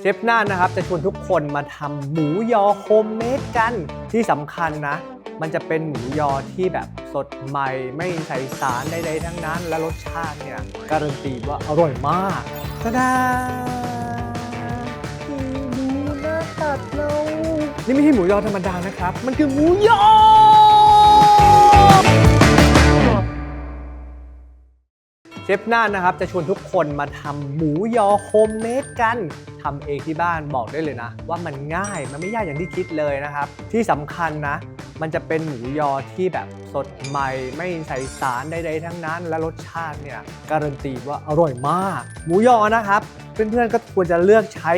เชฟน่านนะครับจะชวนทุกคนมาทำหมูยอโฮมเมดกันที่สำคัญนะ มันจะเป็นหมูยอที่แบบสดใหม่ไม่ใส่สารใดๆทั้งนั้น และรสชาติเนี่ยการันตีว่าอร่อยมากตะดาดูน่าตัดเรา นี่ไม่ใช่หมูยอธรรมดานะครับ มันคือหมูยอ เชฟน่านนะครับจะชวนทุกคนมาทำหมูยอโฮมเมดกันทำเองที่บ้านบอกได้เลยนะ ว่ามันง่ายมันไม่ยากอย่างที่คิดเลยนะครับ ที่สำคัญนะ มันจะเป็นหมูยอที่แบบสดใหม่ ไม่ใส่สารใดๆทั้งนั้น และรสชาติเนี่ยการันตีว่าอร่อยมาก หมูยอนะครับ เพื่อนๆก็ควรจะเลือกใช้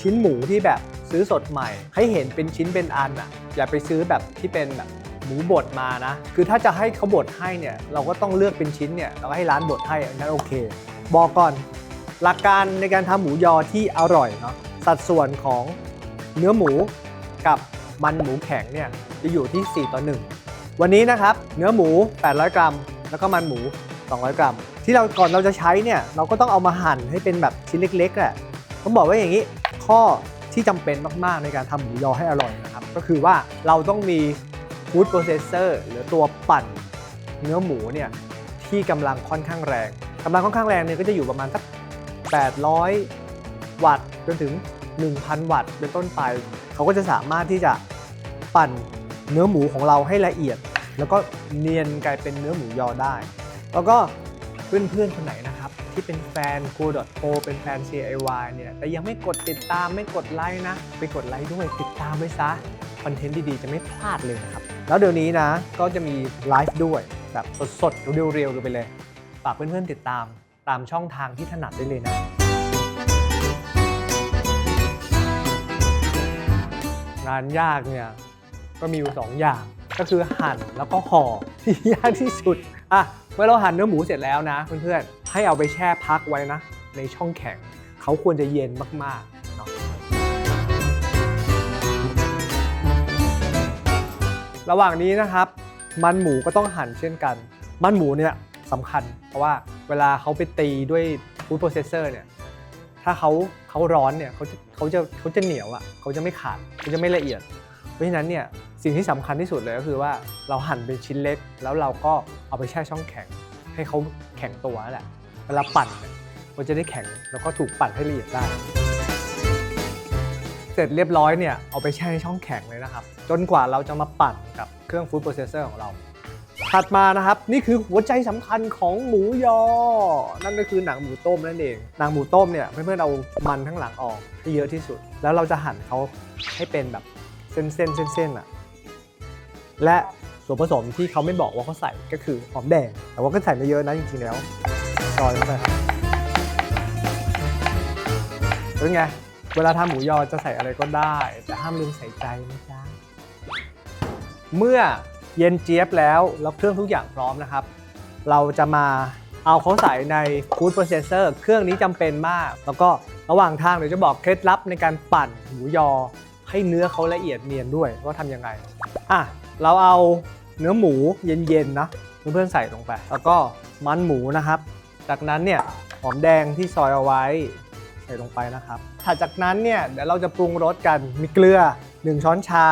ชิ้นหมูที่แบบซื้อสดใหม่ ให้เห็นเป็นชิ้นเป็นอันอะอย่าไปซื้อแบบที่เป็นแบบ หมูบดมานะ คือถ้าจะให้เขาบดให้เนี่ยเราก็ต้องเลือกเป็นชิ้นเนี่ยเราก็ให้ร้านบดให้อันนั้นโอเค บอกก่อนหลักการในการทำหมูยอที่อร่อยเนาะสัดส่วนของเนื้อหมูกับมันหมูแข็งเนี่ยจะอยู่ที่ 4 ต่อ 1 วันนี้นะครับเนื้อหมู 800 กรัม แล้วก็มันหมู 200 กรัม ที่เราก่อนเราจะใช้เนี่ยเราก็ต้องเอามาหั่นให้เป็นแบบชิ้นเล็กๆแหละต้องบอกว่าอย่างนี้ข้อที่จำเป็นมากๆในการทำหมูยอให้อร่อยนะครับ ก็คือว่าเราต้องมี ฟู้ดโปรเซสเซอร์หรือตัวปั่นเนื้อหมูเนี่ยที่กำลังค่อนข้างแรงกำลังค่อนข้างแรงเนี่ยก็จะอยู่ประมาณสัก 800 วัตต์จนถึง 1,000 วัตต์เป็นต้นไป เขาก็จะสามารถที่จะปั่นเนื้อหมูของเราให้ละเอียด แล้วก็เนียนกลายเป็นเนื้อหมูยอได้ แล้วก็เพื่อนๆคนไหนนะ ที่เป็นแฟน g o o เป็นแฟน CIY เนี่ย แต่ยังไม่กดติดตามไม่กดไลค์นะ ไปกดไลค์ด้วยติดตามไว้ซะ คอนเทนต์ดีๆ จะไม่พลาดเลยนะครับ แล้วเดี๋ยวนี้นะ ก็จะมีไลฟ์ด้วย แบบสดๆ เรียวๆ กันไปเลย ฝากเพื่อนๆ ติดตามตามช่องทางที่ถนัดได้เลยนะงานยากเนี่ย ก็มีอยู่สองอย่างก็คือหั่นแล้วก็ห่อที่ยากที่สุดอะเมื่อเราหั่นเนื้อหมูเสร็จแล้วนะเพื่อนๆ ให้เอาไปแช่พักไว้นะ ในช่องแข็งเขาควรจะเย็นมากๆเนาะระหว่างนี้นะครับ มันหมูก็ต้องหั่นเช่นกัน มันหมูเนี่ยสำคัญ เพราะว่าเวลาเขาไปตีด้วยฟู้ดโปรเซสเซอร์เนี่ยถ้าเขาเขาร้อนเนี่ยเขาจะเขาจะเขาจะเหนียวอะเขาจะไม่ขาดเขาจะไม่ละเอียด เพราะฉะนั้นเนี่ยสิ่งที่สำคัญที่สุดเลยก็คือว่าเราหั่นเป็นชิ้นเล็ก แล้วเราก็เอาไปแช่ช่องแข็ง ให้เขาแข็งตัวแหละ เวลาปั่นเนี่ยมันจะได้แข็งแล้วก็ถูกปั่นให้ละเอียดได้ เสร็จเรียบร้อยเนี่ยเอาไปแช่ในช่องแข็งเลยนะครับ จนกว่าเราจะมาปั่นกับเครื่องฟู้ดโปรเซสเซอร์ของเราถัดมานะครับ นี่คือหัวใจสำคัญของหมูยอ นั่นก็คือหนังหมูต้มนั่นเอง หนังหมูต้มเนี่ยเพื่อนๆเอามันทั้งหลังออกให้เยอะที่สุด แล้วเราจะหั่นเขาให้เป็นแบบเส้นๆเส้นๆอะและส่วนผสมที่เขาไม่บอกว่าเขาใส่ก็คือหอมแดงแต่ว่าก็ใส่ไม่เยอะนะจริงๆแล้ว ซอยเข้าไปครับเป็นไง เวลาทำหมูยอจะใส่อะไรก็ได้ แต่ห้ามลืมใส่ใจนะจ๊ะ เมื่อเย็นเจี๊ยบแล้ว แล้วเครื่องทุกอย่างพร้อมนะครับ เราจะมาเอาเขาใส่ใน Food Processor เครื่องนี้จำเป็นมาก แล้วก็ระหว่างทางเดี๋ยวจะบอกเคล็ดลับในการปั่นหมูยอ ให้เนื้อเขาละเอียดเนียนด้วยว่าทำยังไง อะ เราเอาเนื้อหมูเย็นๆนะเพื่อนๆใส่ลงไป แล้วก็มันหมูนะครับ จากนั้นเนี่ยหอมแดงที่ซอยเอาไว้ใส่ลงไปนะครับถัดจากนั้นเนี่ยเดี๋ยวเราจะปรุงรสกันมีเกลือ 1 ช้อนชา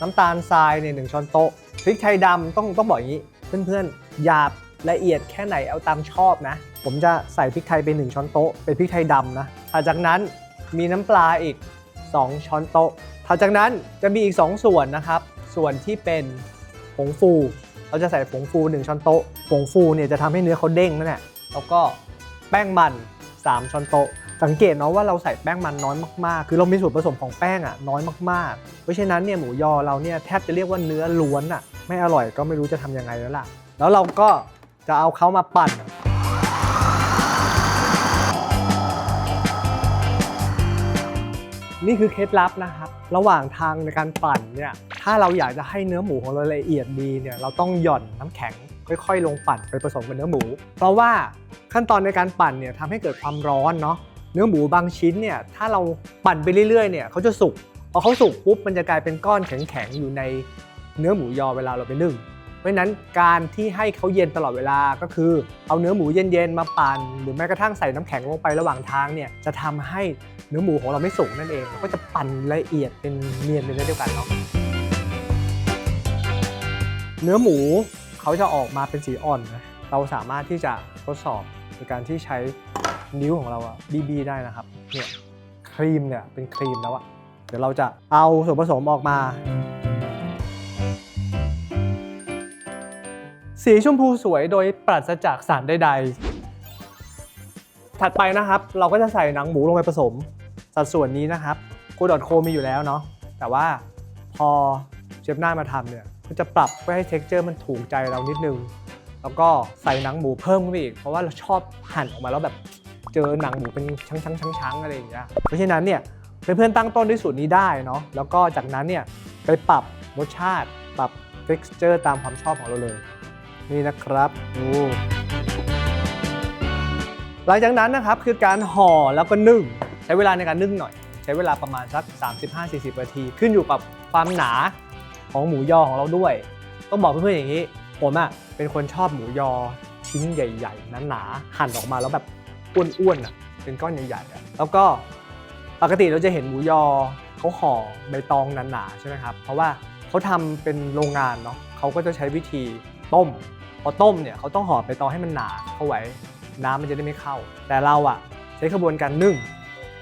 น้ำตาลทรายเนี่ยหช้อนโต๊ะพริกไทยดำต้องต้องบอกอย่างนี้ เพื่อนๆหยาบละเอียดแค่ไหนเอาตามชอบนะ ผมจะใส่พริกไทยไป 1 ช้อนโต๊ะเป็นพริกไทยดำนะถัดจากนั้นมีน้ำปลาอีก 2 ช้อนโต๊ะถัดจากนั้นจะมีอีก 2 ส่วนนะครับ ส่วนที่เป็นผงฟู เราจะใส่ผงฟู 1 ช้อนโต๊ะผงฟูเนี่ยจะทำให้เนื้อเขาเด้งนั่นแหละ แล้วก็แป้งมัน 3 ช้อนโต๊ะ สังเกตเนาะว่าเราใส่แป้งมันน้อยมากๆ คือเรามีส่วนผสมของแป้งอะน้อยมากๆ เพราะฉะนั้นเนี่ยหมูยอเราเนี่ยแทบจะเรียกว่าเนื้อล้วนอะไม่อร่อยก็ไม่รู้จะทำยังไงแล้วล่ะ แล้วเราก็จะเอาเขามาปั่นนี่คือเคล็ดลับนะครับ ระหว่างทางในการปั่นเนี่ย ถ้าเราอยากจะให้เนื้อหมูของเราละเอียดดีเนี่ย เราต้องหย่อนน้ำแข็ง ค่อยๆลงปั่นไปผสมกับเนื้อหมู เพราะว่าขั้นตอนในการปั่นเนี่ยทำให้เกิดความร้อนเนาะเนื้อหมูบางชิ้นเนี่ยถ้าเราปั่นไปเรื่อยๆเนี่ยเขาจะสุกพอเขาสุกปุ๊บมันจะกลายเป็นก้อนแข็งๆอยู่ในเนื้อหมูยอเวลาเราไปนึ่งเพราะนั้นการที่ให้เขาเย็นตลอดเวลาก็คือเอาเนื้อหมูเย็นๆมาปั่นหรือแม้กระทั่งใส่น้ำแข็งลงไประหว่างทางเนี่ยจะทำให้เนื้อหมูของเราไม่สุกนั่นเองก็จะปั่นละเอียดเป็นเนียนเป็นเนื้อเดียวกันเนาะเนื้อหมู เขาจะออกมาเป็นสีอ่อนนะเราสามารถที่จะทดสอบในการที่ใช้นิ้วของเราอะบีๆได้นะครับเนี่ยครีมเนี่ยเป็นครีมแล้วอะเดี๋ยวเราจะเอาส่วนผสมออกมา สีชมพูสวยโดยปราศจากสารใดๆ ถัดไปนะครับเราก็จะใส่หนังหมูลงไปผสม สัดส่วนนี้นะครับกูดอทโคมีอยู่แล้วเนาะแต่ว่าพอเชฟหน้ามาทำเนี่ย ก็จะปรับเพื่อให้เท็กเจอร์มันถูกใจเรานิดนึง แล้วก็ใส่หนังหมูเพิ่มขึ้นไปอีก เพราะว่าเราชอบหั่นออกมาแล้วแบบเจอหนังหมูเป็นช้างๆๆอะไรอย่างเงี้ย เพราะฉะนั้นเนี่ยเพื่อนๆตั้งต้นด้วยสูตรนี้ได้เนาะ แล้วก็จากนั้นเนี่ยไปปรับรสชาติ ปรับ texture ตามความชอบของเราเลย นี่นะครับดูหลังจากนั้นนะครับคือการห่อแล้วก็นึ่ง ใช้เวลาในการนึ่งหน่อย ใช้เวลาประมาณสัก 35-40นาที ขึ้นอยู่กับความหนา ของหมูยอของเราด้วย ต้องบอกเพื่อนๆอย่างนี้ ผมอะ่ะเป็นคนชอบหมูยอชิ้นใหญ่ๆหนาๆหั่นออกมาแล้วแบบอ้วนๆอะเป็นก้อนใหญ่ๆอะแล้วก็ปกติเราจะเห็นหมูยอเขาห่อใบตองหนาๆใช่ไหมครับ เพราะว่าเขาทำเป็นโรงงานเนาะเขาก็จะใช้วิธีต้ม พอต้มเนี่ยเขาต้องห่อใบตองให้มันหนาเข้าไว้ น้ำมันจะได้ไม่เข้า แต่เราอะใช้กระบวนการนึ่ง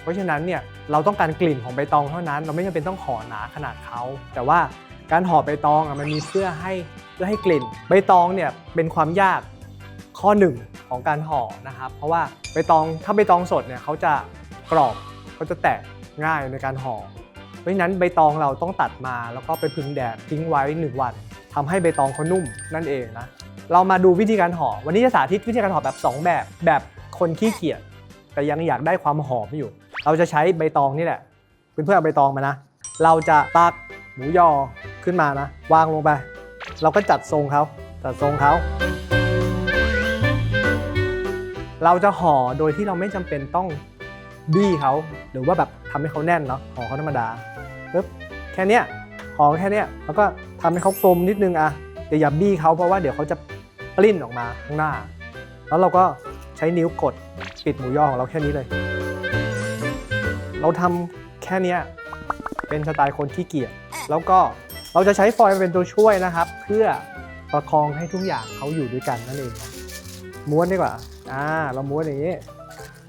เพราะฉะนั้นเนี่ยเราต้องการกลิ่นของใบตองเท่านั้น เราไม่จำเป็นต้องห่อหนาขนาดเขาแต่ว่า การห่อใบตองอะมันมีเพื่อให้เพื่อให้กลิ่น ใบตองเนี่ยเป็นความยากข้อหนึ่งของการห่อนะครับ เพราะว่าใบตองถ้าใบตองสดเนี่ยเขาจะกรอบเขาจะแตกง่ายในการห่อ เพราะฉะนั้นใบตองเราต้องตัดมาแล้วก็ไปพึ่งแดดทิ้งไว้ 1 วันทำให้ใบตองเขานุ่มนั่นเองนะเรามาดูวิธีการห่อ วันนี้จะสาธิตวิธีการห่อแบบ 2 แบบ แบบคนขี้เกียจแต่ยังอยากได้ความหอมอยู่ เราจะใช้ใบตองนี่แหละเพื่อนๆเอาใบตองมานะ เราจะตักหมูยอ ขึ้นมานะ วางลงไป เราก็จัดทรงเขาจัดทรงเขาเราจะห่อโดยที่เราไม่จำเป็นต้องบี้เขาหรือว่าแบบทำให้เขาแน่นเนาะห่อเขาธรรมดาปึ๊บแค่เนี้ยห่อแค่เนี้ยแล้วก็ทำให้เขากลมนิดนึงอะแต่อย่าบี้เขาเพราะว่าเดี๋ยวเขาจะปลิ้นออกมาข้างหน้า แล้วเราก็ใช้นิ้วกดปิดหมูยอของเราแค่นี้เลย เราทำแค่เนี้ยเป็นสไตล์คนขี้เกียจแล้วก็ เราจะใช้ฟอยล์เป็นตัวช่วยนะครับ เพื่อประคองให้ทุกอย่างเขาอยู่ด้วยกันนั่นเองม้วนดีกว่าอ่าเราม้วนอย่างนี้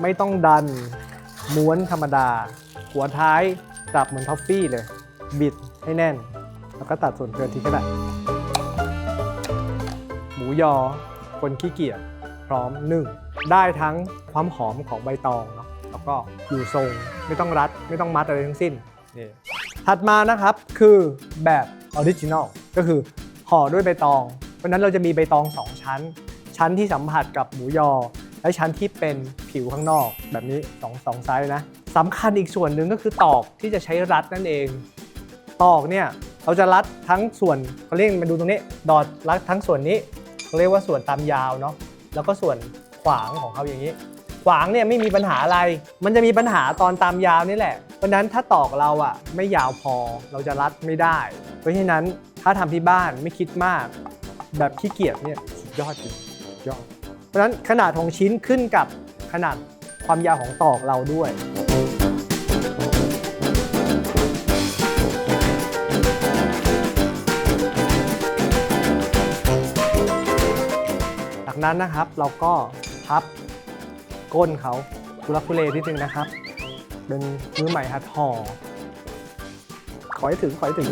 ไม่ต้องดันม้วนธรรมดา หัวท้ายจับเหมือนท็อฟฟี่เลย บิดให้แน่น แล้วก็ตัดส่วนเกินทิ้งก็ได้หมูยอ คนขี้เกียจพร้อมนึ่งได้ทั้งความหอมของใบตองเนาะแล้วก็อยู่ทรงไม่ต้องรัด ไม่ต้องมัดอะไรทั้งสิ้นนี่ถัดมานะครับคือแบบ ออริจินอลก็คือห่อด้วยใบตอง เพราะนั้นเราจะมีใบตอง 2 ชั้น ชั้นที่สัมผัสกับหมูยอ และชั้นที่เป็นผิวข้างนอกแบบนี้2องสองไซส์นะสำคัญอีกส่วนหนึ่งก็คือตอกที่จะใช้รัดนั่นเอง ตอกเนี่ยเราจะรัดทั้งส่วนเขาเรียกมาดูตรงนี้ดอดรัดทั้งส่วนนี้เขาเรียกว่าส่วนตามยาวเนาะแล้วก็ส่วนขวางของเขาอย่างนี้ วางเนี่ยไม่มีปัญหาอะไร มันจะมีปัญหาตอนตามยาวนี่แหละ เพราะนั้นถ้าตอกเราอะไม่ยาวพอเราจะรัดไม่ได้ เพราะฉะนั้นถ้าทำที่บ้านไม่คิดมาก แบบขี้เกียจเนี่ยสุดยอดจริงสุดยอด เพราะฉะนั้นขนาดของชิ้นขึ้นกับขนาดความยาวของตอกเราด้วยจากนั้นนะครับเราก็พับ ก้นเขาทุลักทุเลนิดนึงนะครับ เป็นมือใหม่หัดห่อขอให้ถึงขอให้ถึง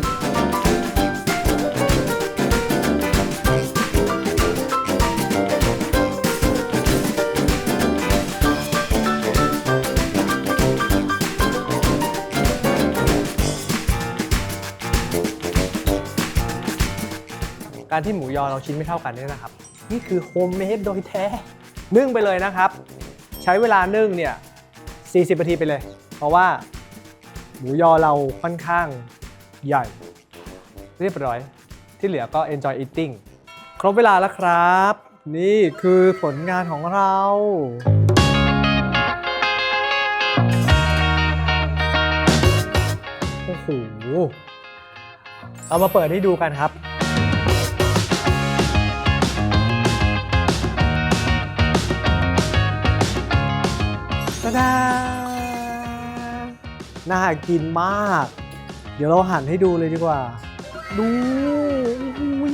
การที่หมูยอเราชิ้นไม่เท่ากันเนี่ยนะครับ นี่คือโฮมเมดโดยแท้ นึ่งไปเลยนะครับ ใช้เวลานึ่งเนี่ย 40 นาทีไปเลย เพราะว่าหมูยอเราค่อนข้างใหญ่ เรียบร้อย ที่เหลือก็ enjoy eating ครบเวลาแล้วครับ นี่คือผลงานของเราโอ้โหเอามาเปิดให้ดูกันครับ น่ากินมาก เดี๋ยวเราหั่นให้ดูเลยดีกว่า ดูอุ๊ย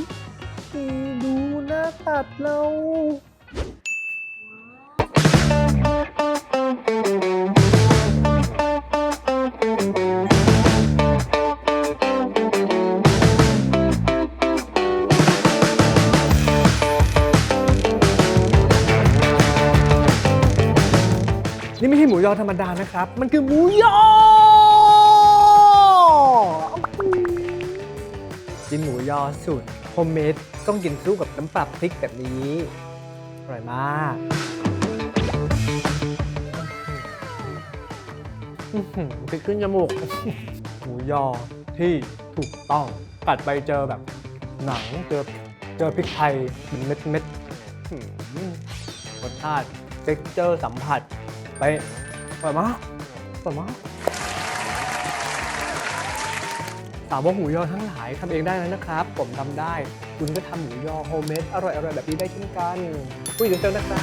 ดูหน้าตัดเรานี่ไม่ใช่หมูยอธรรมดานะครับ มันคือหมูยอ กินหมูยอสูตรโฮมเมดต้องกินคู่กับน้ำปลาพริกแบบนี้ อร่อยมากพริกขึ้นจมูก หมูยอที่ถูกต้องกัดไปเจอแบบหนังเจอเจอพริกไทยเป็นเม็ดเม็ดรสชาติเท็กเจอร์สัมผัสไปอร่อยมากอร่อยมาก สาวกหูยอทั้งหลายทำเองได้แล้วนะครับ ผมทำได้ คุณก็ทำหูยอโฮมเมดอร่อยๆแบบนี้ได้เช่นกันคุยกันเจอนะครับ